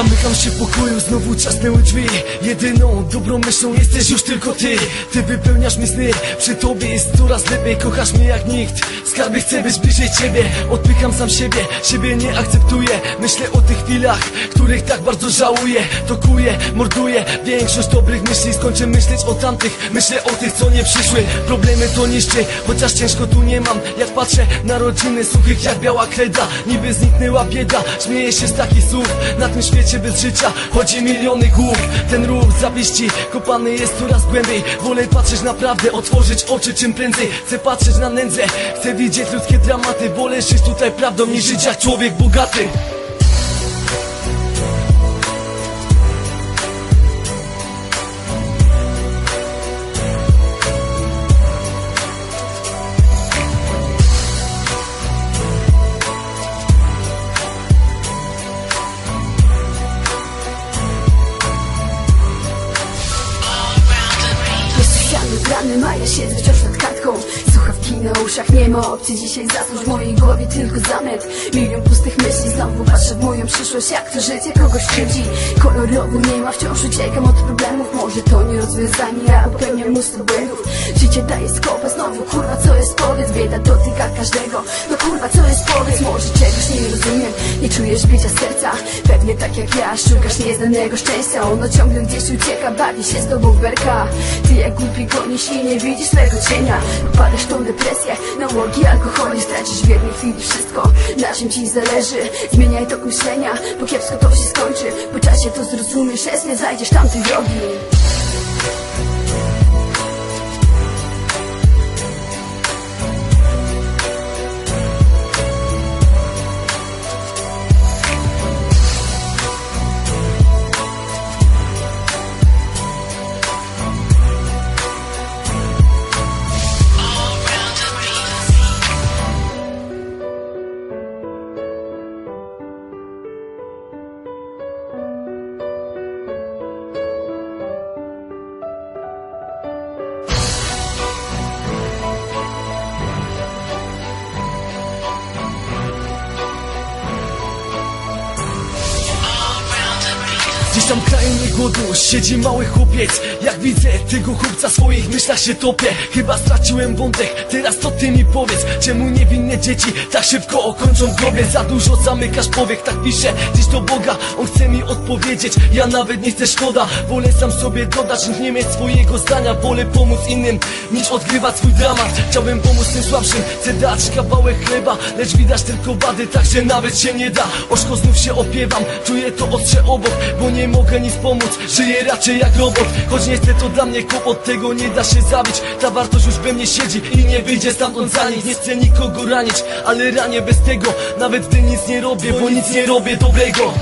Zamykam się w pokoju, znowu czasnęły drzwi. Jedyną dobrą myślą jesteś już tylko ty. Ty wypełniasz mi sny, przy tobie jest coraz lepiej. Kochasz mnie jak nikt, skarbie chcę być bliżej ciebie. Odpycham sam siebie, siebie nie akceptuję. Myślę o tych chwilach, których tak bardzo żałuję. Tokuję, morduję, większość dobrych myśli. Skończę myśleć o tamtych, myślę o tych co nie przyszły. Problemy to niszczy, chociaż ciężko tu nie mam. Jak patrzę na rodziny suchych jak biała kreda Niby zniknęła bieda, śmieję się z takich słów Na tym świecie bez życia chodzi miliony głów. Ten ruch zawiści, kopany jest coraz głębiej. Wolę patrzeć naprawdę, otworzyć oczy czym prędzej. Chcę patrzeć na nędzę, chcę widzieć ludzkie dramaty. Wolę żyć tutaj prawdą niż żyć jak człowiek bogaty pijany, brany, a ja siedzę wciąż nad kartką. Słuchawki na uszach, nie ma opcji. Dzisiaj zasnąć W mojej głowie tylko zamęt Milion pustych myśli, znowu patrzę w moją przyszłość. Jak to życie kogoś krzywdzi Kolorowo nie ma, wciąż uciekam od problemów. Może to nie rozwiązanie, ja popełniam mnóstwo błędów. Życie daje skopa, znowu kurwa co jest powiedz. Bieda dotyka każdego, no kurwa co jest powiedz. Może nie rozumiem, nie czujesz bicia serca Pewnie tak jak ja, szukasz nieznanego szczęścia Ono ciągle gdzieś ucieka, bawi się z tobą w berka. Ty jak głupi gonisz i nie widzisz swego cienia. Padasz tą depresję, nałogi, alkoholi Stracisz w jednej chwili wszystko, na czym ci zależy. Zmieniaj tok myślenia, bo kiepsko to się skończy. Po czasie to zrozumiesz, jest nie zajdziesz tamtej drogi W krainie głodu siedzi mały chłopiec. Jak widzę tego chłopca swoich myślach się topię Chyba straciłem wątek, teraz to ty mi powiedz? Czemu niewinne dzieci tak szybko okończą grobie? Za dużo zamykasz powiek, tak piszę Gdzieś do Boga, on chce mi odpowiedzieć Ja nawet nie chcę szkoda, wolę sam sobie dodać Niż nie mieć swojego zdania, wolę pomóc innym Niż odgrywać swój dramat. Chciałbym pomóc tym słabszym, chcę dać kawałek chleba Lecz widać tylko wady, także nawet się nie da. Oszko znów się opiewam, czuję to ostrze obok Bo nie mogę nic pomóc, żyję raczej jak robot. Choć nie chcę to dla mnie kłopot, tego nie da się zabić. Ta wartość już we mnie siedzi i nie wyjdzie stamtąd za nic. Nie chcę nikogo ranić, ale ranię bez tego. Nawet gdy nic nie robię, bo nic nie robię dobrego